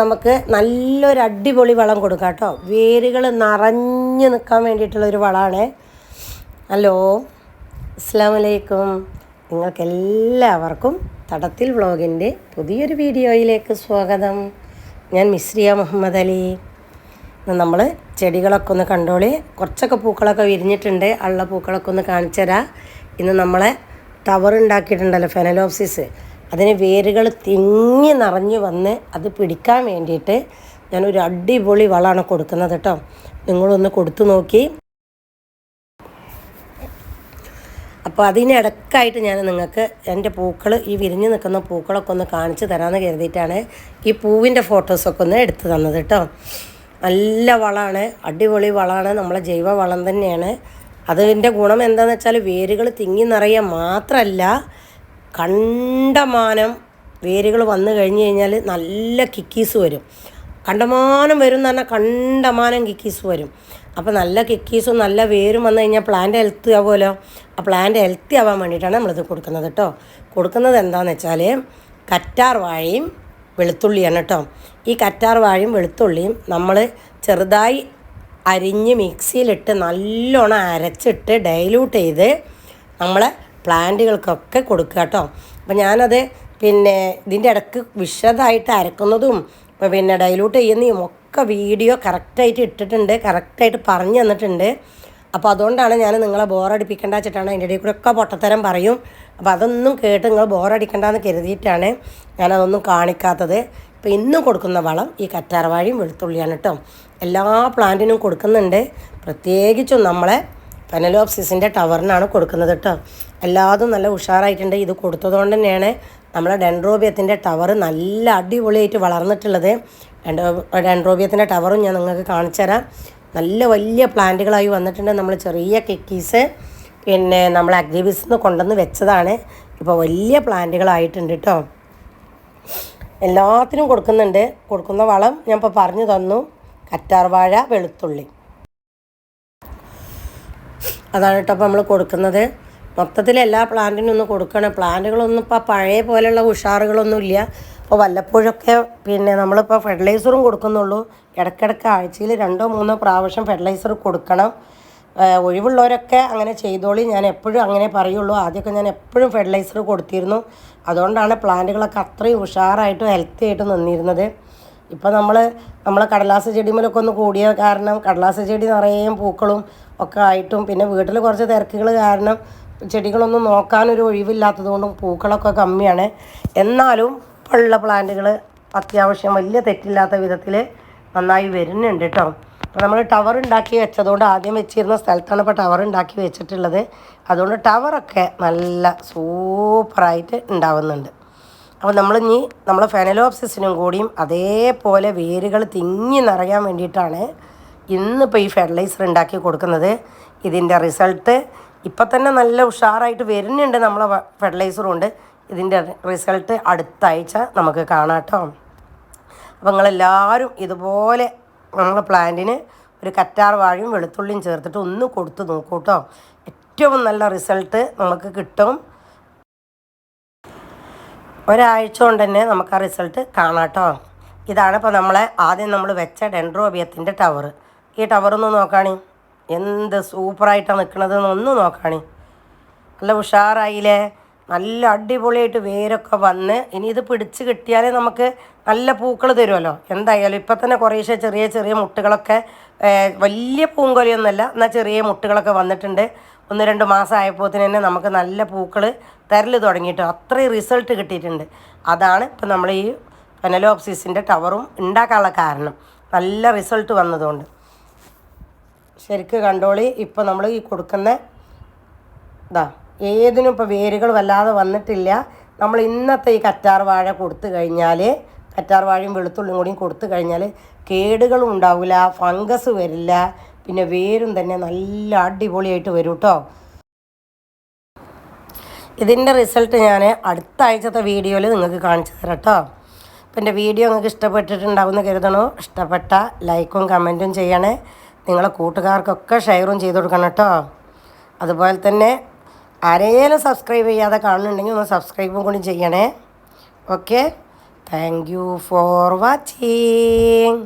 നമുക്ക് നല്ലൊരു അടിപൊളി വളം കൊടുക്കാം കേട്ടോ. വേരുകൾ നിറഞ്ഞു നിൽക്കാൻ വേണ്ടിയിട്ടുള്ളൊരു വളമാണ്. ഹലോ അസ്സാം വലൈക്കും നിങ്ങൾക്കെല്ലാവർക്കും തടത്തിൽ വ്ളോഗിന്റെ പുതിയൊരു വീഡിയോയിലേക്ക് സ്വാഗതം. ഞാൻ മിസ്രിയ മുഹമ്മദ് അലി. നമ്മൾ ചെടികളൊക്കെ ഒന്ന് കണ്ടോളി. കുറച്ചൊക്കെ പൂക്കളൊക്കെ വിരിഞ്ഞിട്ടുണ്ട്. ഉള്ള പൂക്കളൊക്കെ ഒന്ന് കാണിച്ചു തരാം ഇന്ന് നമ്മളെ ടവർ ഉണ്ടാക്കിയിട്ടുണ്ടല്ലോ ഫെനലോപ്സിസ്. അതിന് വേരുകൾ തിങ്ങി നിറഞ്ഞു വന്ന് അത് പിടിക്കാൻ വേണ്ടിയിട്ട് ഞാനൊരു അടിപൊളി വളമാണ് കൊടുക്കുന്നത് കേട്ടോ. നിങ്ങളൊന്ന് കൊടുത്തു നോക്കി. അപ്പോൾ അതിനിടക്കായിട്ട് ഞാൻ നിങ്ങൾക്ക് എന്റെ പൂക്കൾ ഈ വിരിഞ്ഞ് നിൽക്കുന്ന പൂക്കളൊക്കെ ഒന്ന് കാണിച്ചു തരാമെന്ന് കരുതിയിട്ടാണ് ഈ പൂവിന്റെ ഫോട്ടോസൊക്കെ ഒന്ന് എടുത്തു തന്നത് കേട്ടോ. നല്ല വളമാണ് അടിപൊളി വളമാണ് നമ്മളെ ജൈവ വളം തന്നെയാണ്. അതിന്റെ ഗുണം എന്താണെന്ന് വെച്ചാൽ വേരുകൾ തിങ്ങി നിറയുക മാത്രമല്ല കണ്ടമാനം വേരുകൾ വന്നു കഴിഞ്ഞ് കഴിഞ്ഞാൽ നല്ല കിക്കീസ് വരും. കണ്ടമാനം വരും എന്ന് പറഞ്ഞാൽ കണ്ടമാനം കിക്കീസ് വരും. അപ്പോൾ നല്ല കിക്കീസും നല്ല വേരും വന്നു കഴിഞ്ഞാൽ പ്ലാന്റ് ഹെൽത്തി ആവുമല്ലോ? ആ പ്ലാന്റ് ഹെൽത്തി ആവാൻ വേണ്ടിയിട്ടാണ് നമ്മളിത് കൊടുക്കുന്നത് കേട്ടോ. കൊടുക്കുന്നത് എന്താണെന്ന് വെച്ചാൽ കറ്റാർ വാഴയും വെളുത്തുള്ളിയാണ് കേട്ടോ. ഈ കറ്റാർ വാഴയും വെളുത്തുള്ളിയും നമ്മൾ ചെറുതായി അരിഞ്ഞ് മിക്സിയിലിട്ട് നല്ലോണം അരച്ചിട്ട് ഡൈല്യൂട്ട് ചെയ്ത് നമ്മളെ പ്ലാന്റുകൾക്കൊക്കെ കൊടുക്കുക കേട്ടോ. അപ്പം ഞാനത് പിന്നെ ഇതിന്റെ ഇടയ്ക്ക് വിശദമായിട്ട് അരക്കുന്നതും പിന്നെ ഡൈലൂട്ട് ചെയ്യുന്നതും ഒക്കെ വീഡിയോ കറക്റ്റായിട്ട് ഇട്ടിട്ടുണ്ട് കറക്റ്റായിട്ട് പറഞ്ഞു തന്നിട്ടുണ്ട്. അപ്പോൾ അതുകൊണ്ടാണ് ഞാൻ നിങ്ങളെ ബോറടിപ്പിക്കേണ്ട വെച്ചിട്ടാണ് അതിന്റെ ഇടയിൽ കൂടെ ഒക്കെ പൊട്ടത്തരം പറയും. അപ്പോൾ അതൊന്നും കേട്ട് നിങ്ങൾ ബോറടിക്കണ്ടെന്ന് കരുതിയിട്ടാണ് ഞാനതൊന്നും കാണിക്കാത്തത്. ഇപ്പോൾ ഇന്നും കൊടുക്കുന്ന വളം ഈ കറ്റാർവാഴിയും വെളുത്തുള്ളിയാണ് കേട്ടോ. എല്ലാ പ്ലാന്റിനും കൊടുക്കുന്നുണ്ട്. പ്രത്യേകിച്ചും നമ്മളെ പെനലോപ്സിസിന്റെ ടവറിനാണ് കൊടുക്കുന്നത് കേട്ടോ. എല്ലാതും നല്ല ഉഷാറായിട്ടുണ്ട്. ഇത് കൊടുത്തതുകൊണ്ട് തന്നെയാണ് നമ്മളെ ഡെൻഡ്രോബിയത്തിന്റെ ടവർ നല്ല അടിപൊളിയായിട്ട് വളർന്നിട്ടുള്ളത്. ഡെൻഡ്രോ ഡെൻഡ്രോബിയത്തിന്റെ ടവറും ഞാൻ നിങ്ങൾക്ക് കാണിച്ചു തരാം. നല്ല വലിയ പ്ലാന്റുകളായി വന്നിട്ടുണ്ട് നമ്മൾ ചെറിയ കിക്കീസ്. പിന്നെ നമ്മൾ അഗ്രിബിസിൽ നിന്ന് കൊണ്ടുവന്ന് വെച്ചതാണ്. ഇപ്പോൾ വലിയ പ്ലാന്റുകളായിട്ടുണ്ട് കേട്ടോ എല്ലാത്തിനും കൊടുക്കുന്നുണ്ട്. കൊടുക്കുന്ന വളം ഞാൻ ഇപ്പോൾ പറഞ്ഞു തന്നു. കറ്റാർവാഴ വെളുത്തുള്ളി. അതാണ് കേട്ടോ അപ്പോൾ നമ്മൾ കൊടുക്കുന്നത്. മൊത്തത്തിൽ എല്ലാ പ്ലാന്റിനും ഒന്ന് കൊടുക്കണം. പ്ലാന്റുകളൊന്നും ഇപ്പോൾ പഴയ പോലെയുള്ള ഉഷാറുകളൊന്നും ഇല്ല. അപ്പോൾ വല്ലപ്പോഴൊക്കെ പിന്നെ നമ്മളിപ്പോൾ ഫെർട്ടിലൈസറും കൊടുക്കുന്നുള്ളൂ. ഇടയ്ക്കിടയ്ക്ക് ആഴ്ചയിൽ രണ്ടോ മൂന്നോ പ്രാവശ്യം ഫെർട്ടിലൈസർ കൊടുക്കണം. ഒഴിവുള്ളവരൊക്കെ അങ്ങനെ ചെയ്തോളി. ഞാൻ എപ്പോഴും അങ്ങനെ പറയുള്ളൂ. ആദ്യമൊക്കെ ഞാൻ എപ്പോഴും ഫെർട്ടിലൈസർ കൊടുത്തിരുന്നു. അതുകൊണ്ടാണ് പ്ലാന്റുകളൊക്കെ അത്രയും ഉഷാറായിട്ടും ഹെൽത്തി ആയിട്ടും നിന്നിരുന്നത്. ഇപ്പോൾ നമ്മൾ നമ്മളെ കടലാസ് ചെടിമേലൊക്കെ ഒന്ന് കൂടിയ കാരണം കടലാസ് ചെടി നിറയെ പൂക്കളും ഒക്കെ ആയിട്ടും പിന്നെ വീട്ടിൽ കുറച്ച് തിരക്കുകൾ കാരണം ചെടികളൊന്നും നോക്കാനൊരു ഒഴിവില്ലാത്തത് കൊണ്ടും പൂക്കളൊക്കെ കമ്മിയാണ്. എന്നാലും ഉള്ള പ്ലാന്റുകൾ അത്യാവശ്യം വലിയ തെറ്റില്ലാത്ത വിധത്തിൽ നന്നായി വരുന്നുണ്ട് കേട്ടോ അപ്പോൾ നമ്മൾ ടവർ ഉണ്ടാക്കി വെച്ചതുകൊണ്ട് ആദ്യം വെച്ചിരുന്ന സ്ഥലത്താണ് ഇപ്പോൾ ടവർ ഉണ്ടാക്കി വെച്ചിട്ടുള്ളത്. അതുകൊണ്ട് ടവറൊക്കെ നല്ല സൂപ്പറായിട്ട് ഉണ്ടാവുന്നുണ്ട്. അപ്പോൾ നമ്മൾ നമ്മളിനി നമ്മളെ ഫെനലോപ്സിസിനും കൂടിയും അതേപോലെ വേരുകൾ തിങ്ങി നിറയാൻ വേണ്ടിയിട്ടാണ് ഇന്നിപ്പോൾ ഈ ഫെർട്ടിലൈസർ ഉണ്ടാക്കി കൊടുക്കുന്നത്. ഇതിന്റെ റിസൾട്ട് ഇപ്പം തന്നെ നല്ല ഉഷാറായിട്ട് വരുന്നുണ്ട് നമ്മളെ ഫെർട്ടിലൈസർ കൊണ്ട്. ഇതിന്റെ റിസൾട്ട് അടുത്ത ആഴ്ച നമുക്ക് കാണാം കേട്ടോ അപ്പോൾ നിങ്ങളെല്ലാവരും ഇതുപോലെ നമ്മളെ പ്ലാന്റിന് ഒരു കറ്റാർ വാഴയും വെളുത്തുള്ളിയും ചേർത്തിട്ട് ഒന്ന് കൊടുത്ത് നോക്കൂ കേട്ടോ ഏറ്റവും നല്ല റിസൾട്ട് നമുക്ക് കിട്ടും. ഒരാഴ്ച കൊണ്ട് തന്നെ നമുക്ക് ആ റിസൾട്ട് കാണാം കേട്ടോ ഇതാണ് ഇപ്പോൾ നമ്മളെ ആദ്യം നമ്മൾ വെച്ച ഡെൻഡ്രോബിയത്തിന്റെ ടവർ ഈ ടവർ ഒന്ന് നോക്കാണി. എന്ത് സൂപ്പറായിട്ടാണ് നിൽക്കുന്നത് ഒന്ന് നോക്കാണി. നല്ല ഉഷാറായില്ലേ? നല്ല അടിപൊളിയായിട്ട് വേരൊക്കെ വന്ന് ഇനി ഇത് പിടിച്ച് കിട്ടിയാലേ നമുക്ക് നല്ല പൂക്കൾ തരുമല്ലോ. എന്തായാലും ഇപ്പം തന്നെ കുറേശ്ശെ ചെറിയ ചെറിയ മുട്ടുകളൊക്കെ വലിയ പൂങ്കൊലയൊന്നുമല്ല എന്നാൽ ചെറിയ മുട്ടുകളൊക്കെ വന്നിട്ടുണ്ട്. ഒന്ന് രണ്ട് മാസം തന്നെ നമുക്ക് നല്ല പൂക്കൾ തരൽ തുടങ്ങിയിട്ട് അത്രയും റിസൾട്ട് കിട്ടിയിട്ടുണ്ട്. അതാണ് ഇപ്പം നമ്മൾ ഈ പെനലോപ്സിസിന്റെ ടവറും ഉണ്ടാക്കാനുള്ള കാരണം. നല്ല റിസൾട്ട് വന്നതുകൊണ്ട്. ശരിക്ക് കണ്ടോളി. ഇപ്പോൾ നമ്മൾ ഈ കൊടുക്കുന്ന ഇതാ ഏതിനും ഇപ്പോൾ വേരുകൾ വല്ലാതെ വന്നിട്ടില്ല. നമ്മൾ ഇന്നത്തെ ഈ കറ്റാർ വാഴ കൊടുത്തു കഴിഞ്ഞാൽ കറ്റാർ വാഴയും വെളുത്തുള്ളിയും കൂടിയും കൊടുത്തു കഴിഞ്ഞാൽ കേടുകളും ഉണ്ടാവില്ല ഫംഗസ് വരില്ല പിന്നെ വേരും തന്നെ നല്ല അടിപൊളിയായിട്ട് വരും കേട്ടോ ഇതിന്റെ റിസൾട്ട് ഞാൻ അടുത്ത ആഴ്ചത്തെ വീഡിയോയിൽ നിങ്ങൾക്ക് കാണിച്ചു തരാം കേട്ടോ അപ്പം എന്റെ വീഡിയോ നിങ്ങൾക്ക് ഇഷ്ടപ്പെട്ടിട്ടുണ്ടാവുമെന്ന് കരുതണോ? ഇഷ്ടപ്പെട്ട ലൈക്കും കമന്റും ചെയ്യണേ. നിങ്ങളെ കൂട്ടുകാർക്കൊക്കെ ഷെയറും ചെയ്ത് കൊടുക്കണം കേട്ടോ. അതുപോലെ തന്നെ ആരെയും സബ്സ്ക്രൈബ് ചെയ്യാതെ കാണുന്നുണ്ടെങ്കിൽ ഒന്ന് സബ്സ്ക്രൈബും കൂടി ചെയ്യണേ. Okay thank you for watching